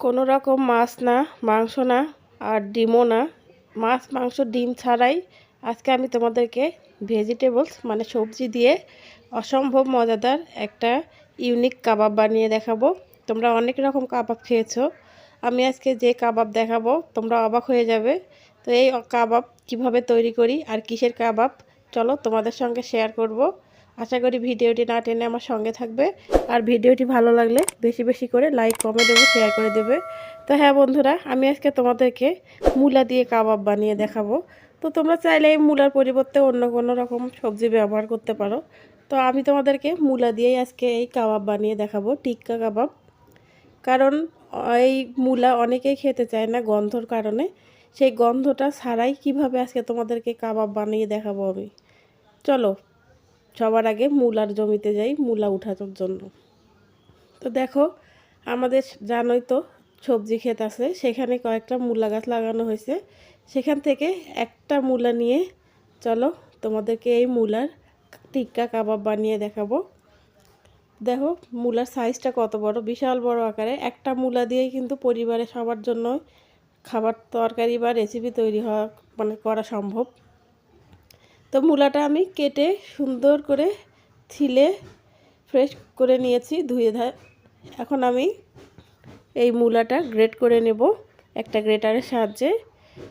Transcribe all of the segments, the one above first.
কোনো রকম মাছ না, মাংস না আর ডিমও না। মাছ, মাংস, ডিম ছাড়াই আজকে আমি তোমাদেরকে ভেজিটেবলস মানে সবজি দিয়ে অসম্ভব মজাদার একটা ইউনিক কাবাব বানিয়ে দেখাবো। তোমরা অনেক রকম কাবাব খেয়েছো। আমি আজকে যে কাবাব দেখাবো, তোমরা অবাক হয়ে যাবে। তো এই কাবাব কীভাবে তৈরি করি আর কিসের কাবাব, চলো তোমাদের সঙ্গে শেয়ার করব। আশা করি ভিডিওটি না টেনে আমার সঙ্গে থাকবে। আর ভিডিওটি ভালো লাগলে বেশি বেশি করে লাইক কমেন্ট এবং শেয়ার করে দেবে। তো হ্যাঁ বন্ধুরা, আমি আজকে তোমাদেরকে মূলা দিয়ে কাবাব বানিয়ে দেখাবো। তো তোমরা চাইলে এই মূলার পরিবর্তে অন্য কোনো রকম সবজি ব্যবহার করতে পারো। তো আমি তোমাদেরকে মূলা দিয়েই আজকে এই কাবাব বানিয়ে দেখাবো, টিক্কা কাবাব। কারণ এই মূলা অনেকেই খেতে চায় না গন্ধর কারণে। সেই গন্ধটা ছাড়াই কীভাবে আজকে তোমাদেরকে কাবাব বানিয়ে দেখাবো আমি? চলো সবার আগে মূলার জমিতে যাই, মূলা উঠানোর জন্য। তো দেখো, আমাদের জানোই তো সবজি ক্ষেত আছে, সেখানে কয়েকটা মূলা গাছ লাগানো হয়েছে। সেখান থেকে একটা মূলা নিয়ে চলো তোমাদেরকে এই মূলার টিক্কা কাবাব বানিয়ে দেখাবো। দেখো, মূলার সাইজটা কত বড়? বিশাল বড় আকারে। একটা মূলা দিয়েই কিন্তু পরিবারের সবার জন্য খাবার, তরকারি বা রেসিপি তৈরি হওয়া মানে করা সম্ভব। তো মূলাটা আমি কেটে সুন্দর করে ছিলে ফ্রেশ করে নিয়েছি, ধুয়ে ধা, এখন আমি এই মূলাটা গ্রেট করে নেব একটা গ্রেটারের সাহায্যে।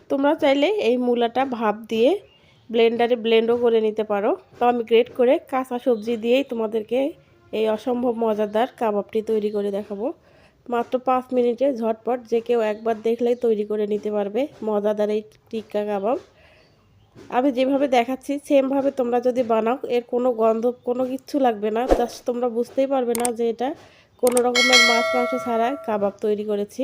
তোমরা চাইলে এই মূলাটা ভাপ দিয়ে ব্লেন্ডারে ব্লেন্ডও করে নিতে পারো। তো আমি গ্রেট করে কাঁচা সবজি দিয়েই তোমাদেরকে এই অসম্ভব মজাদার কাবাবটি তৈরি করে দেখাবো। মাত্র পাঁচ মিনিটে ঝটপট যে কেউ একবার দেখলেই তৈরি করে নিতে পারবে মজাদার এই টিক্কা কাবাব। আমি যেভাবে দেখাচ্ছি সেমভাবে তোমরা যদি বানাও, এর কোনো গন্ধ, কোনো কিচ্ছু লাগবে না। জাস্ট তোমরা বুঝতেই পারবে না যে এটা কোনো রকমের মাছ, মাংস ছাড়া কাবাব তৈরি করেছি।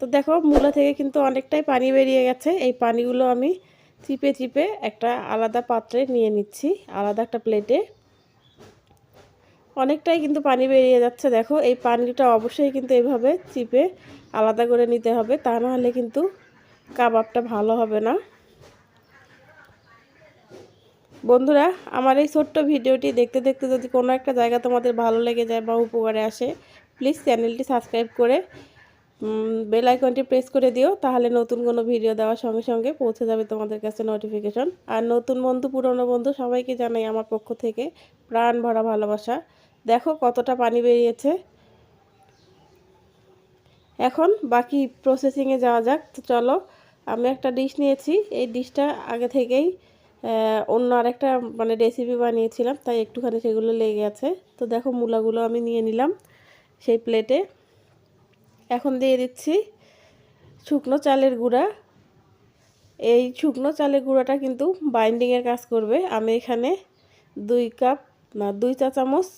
তো দেখো, মূলা থেকে কিন্তু অনেকটাই পানি বেরিয়ে গেছে। এই পানিগুলো আমি চিপে চিপে একটা আলাদা পাত্রে নিয়ে নিচ্ছি, আলাদা একটা প্লেটে। অনেকটাই কিন্তু পানি বেরিয়ে যাচ্ছে। দেখো, এই পানিটা অবশ্যই কিন্তু এইভাবে চিপে আলাদা করে নিতে হবে। তা নাহলে কিন্তু কাবাবটা ভালো হবে না। বন্ধুরা, আমার এই ছোট্ট ভিডিওটি দেখতে দেখতে যদি কোনো একটা জায়গা তোমাদের ভালো লেগে যায় বা উপকারে আসে প্লিজ চ্যানেলটি সাবস্ক্রাইব করে বেল আইকনটি প্রেস করে দিও, তাহলে নতুন কোনো ভিডিও দেওয়ার সঙ্গে সঙ্গে পৌঁছে যাবে তোমাদের কাছে নোটিফিকেশন আর নতুন বন্ধু, পুরনো বন্ধু সবাইকে জানাই আমার পক্ষ থেকে প্রাণ ভরা ভালোবাসা। দেখো কতটা পানি বেরিয়েছে। এখন বাকি প্রসেসিংয়ে যাওয়া যাক। তো চলো, আমি একটা ডিশ নিয়েছি। এই ডিশটা আগে থেকেই অন্য আরেকটা মানে রেসিপি বানিয়েছিলাম, তাই একটুখানি সেগুলো লেগে আছে। তো দেখো মূলাগুলো আমি নিয়ে নিলাম সেই প্লেটে এখন দিয়ে দিচ্ছি শুকনো চালের গুঁড়া। এই শুকনো চালের গুঁড়াটা কিন্তু বাইন্ডিংয়ের কাজ করবে। আমি এখানে দুই কাপ না, দুই চা চামচ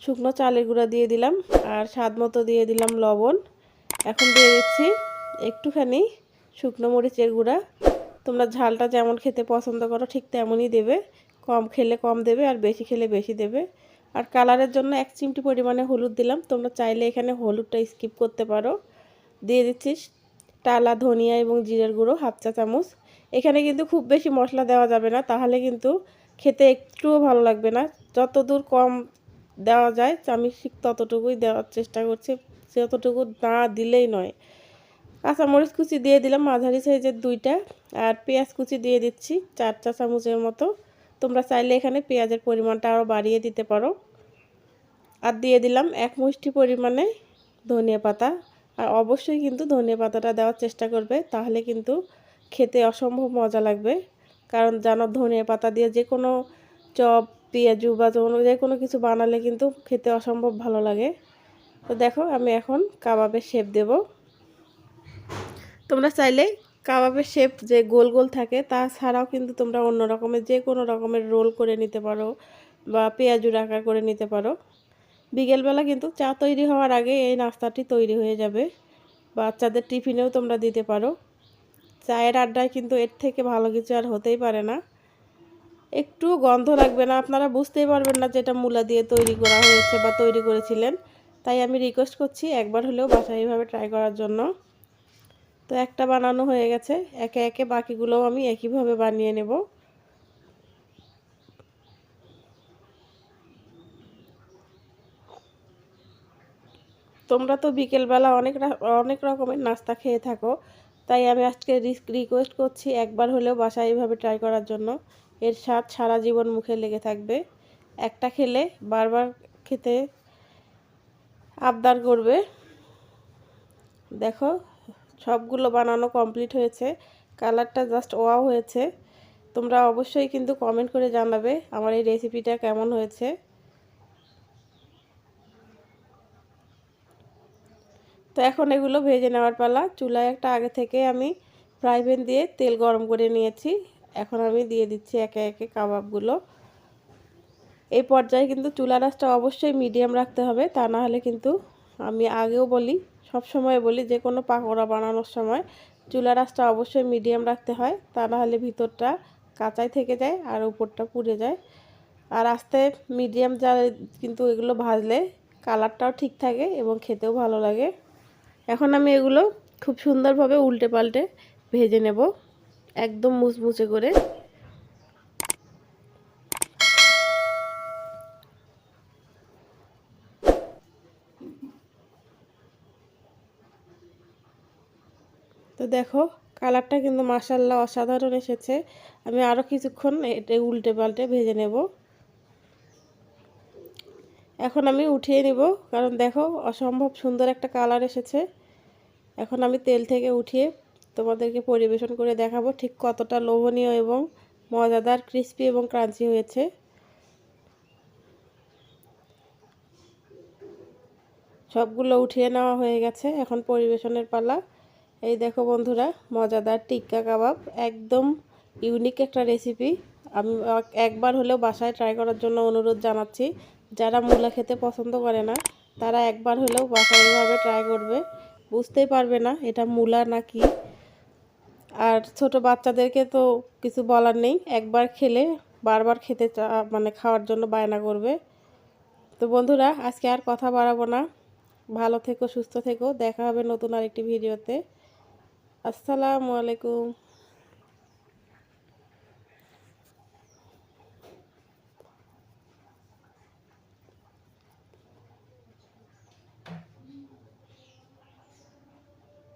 শুকনো চালের গুঁড়া দিয়ে দিলাম আর স্বাদ মতো দিয়ে দিলাম লবণ। এখন দিয়ে দিচ্ছি একটুখানি শুকনো মরিচের গুঁড়া। তোমরা ঝালটা যেমন খেতে পছন্দ করো, ঠিক তেমনই দেবে। কম খেলে কম দেবে আর বেশি খেলে বেশি দেবে। আর কালারের জন্য এক চিমটি পরিমাণে হলুদ দিলাম। তোমরা চাইলে এখানে হলুদটা স্কিপ করতে পারো। দিয়ে দিচ্ছিস টালা, ধনিয়া এবং জিরের গুঁড়ো, হাফ চা চামচ। এখানে কিন্তু খুব বেশি মশলা দেওয়া যাবে না, তাহলে কিন্তু খেতে একটুও ভালো লাগবে না। যতদূর কম দেওয়া যায়, আমি ঠিক ততটুকুই দেওয়ার চেষ্টা করছি। যতটুকু না দিলেই নয়। কাঁচামরিচ কুচি দিয়ে দিলাম, মাঝারি সাইজের দুইটা, আর পেঁয়াজ কুচি দিয়ে দিচ্ছি চার চা চামচের মতো। তোমরা চাইলে এখানে পেঁয়াজের পরিমাণটা আরও বাড়িয়ে দিতে পারো। আর দিয়ে দিলাম এক মুষ্টি পরিমাণে ধনিয়া পাতা। আর অবশ্যই কিন্তু ধনিয়া পাতাটা দেওয়ার চেষ্টা করবে, তাহলে কিন্তু খেতে অসম্ভব মজা লাগবে। কারণ জানো, ধনিয়া পাতা দিয়ে যে কোনো চপ, পেঁয়াজু বা যে কোনো কিছু বানালে কিন্তু খেতে অসম্ভব ভালো লাগে। তো দেখো, আমি এখন কাবাবের শেপ দেব। তোমরা চাইলে কাবাবের শেপ যে গোল গোল থাকে, তাছাড়াও কিন্তু তোমরা অন্য রকমের যে কোনো রকমের রোল করে নিতে পারো বা পেঁয়াজুর আকার করে নিতে পারো। বিকেলবেলা কিন্তু চা তৈরি হওয়ার আগে এই নাস্তাটি তৈরি হয়ে যাবে। বাচ্চাদের টিফিনেও তোমরা দিতে পারো। চায়ের আড্ডায় কিন্তু এর থেকে ভালো কিছু আর হতেই পারে না। একটু গন্ধ লাগবে না, আপনারা বুঝতেই পারবেন না যেটা মূলা দিয়ে তৈরি করা হয়েছে বা তৈরি করেছিলেন। তাই আমি রিকোয়েস্ট করছি একবার হলেও বাসায় এইভাবে ট্রাই করার জন্য। তো একটা বানানো হয়ে গেছে। একে একে বাকিগুলোও আমি একইভাবে বানিয়ে নেব। তোমরা তো বিকেলবেলা অনেক অনেক রকমের নাস্তা খেয়ে থাকো, তাই আমি আজকে রিকোয়েস্ট করছি একবার হলেও বাসায় এইভাবে ট্রাই করার জন্য। এর স্বাদ সারা জীবন মুখে লেগে থাকবে। একটা খেলে বারবার খেতে আবদার করবে। দেখো সবগুলো বানানো কমপ্লিট হয়েছে। কালারটা জাস্ট ওয়াও হয়েছে। তোমরা অবশ্যই কিন্তু কমেন্ট করে জানাবে আমার এই রেসিপিটা কেমন হয়েছে। তো এখন এগুলো ভেজে নেওয়ার পালা। চুলায় একটা আগে থেকে আমি ফ্রাই প্যান দিয়ে তেল গরম করে নিয়েছি। এখন আমি দিয়ে দিচ্ছি একে একে কাবাবগুলো। এই পর্যায়ে কিন্তু চুলা রাসটা অবশ্যই মিডিয়াম রাখতে হবে। তা না হলে কিন্তু আমি আগেও বলি সব সময় বলি যে কোনো পাকোড়া বানানোর সময় চুলা রাসটা অবশ্যই মিডিয়াম রাখতে হয়, তা না হলে ভিতরটা কাঁচাই থেকে যায় আর উপরটা পুড়ে যায়। আর আস্তে মিডিয়াম যা কিন্তু এগুলো ভাজলে কালারটাও ঠিক থাকে এবং খেতেও ভালো লাগে। এখন আমি এগুলো খুব সুন্দরভাবে উল্টে পাল্টে ভেজে নেব, একদম মুচমুচে করে। তো দেখো, কালারটা কিন্তু মাসাল্লাহ অসাধারণ এসেছে। আমি আরও কিছুক্ষণ এটা উল্টে পাল্টে ভেজে নেব। এখন আমি উঠিয়ে নিব, কারণ দেখো, অসম্ভব সুন্দর একটা কালার এসেছে। এখন আমি তেল থেকে উঠিয়ে তোমাদেরকে পরিবেশন করে দেখাবো ঠিক কতটা লোভনীয় এবং মজাদার ক্রিস্পি এবং ক্রাঞ্চি হয়েছে। সবগুলো উঠিয়ে নেওয়া হয়ে গেছে, এখন পরিবেশনের পালা। এই দেখো বন্ধুরা, মজাদার টিক্কা কাবাব, একদম ইউনিক একটা রেসিপি আমি একবার হলেও বাসায় ট্রাই করার জন্য অনুরোধ জানাচ্ছি, যারা মূলা খেতে পছন্দ করে না, তারা একবার হলেও বাসায় এভাবে ট্রাই করবে। বুঝতেই পারবে না এটা মূলা নাকি। আর ছোট বাচ্চাদেরকে তো কিছু বলার নেই, একবার খেলে বারবার খেতে মানে খাওয়ার জন্য বায়না করবে। তো বন্ধুরা, আজকে আর কথা বাড়াবো না। ভালো থেকো, সুস্থ থেকো, দেখা হবে নতুন আরেকটি ভিডিওতে আসসালামু আলাইকুম।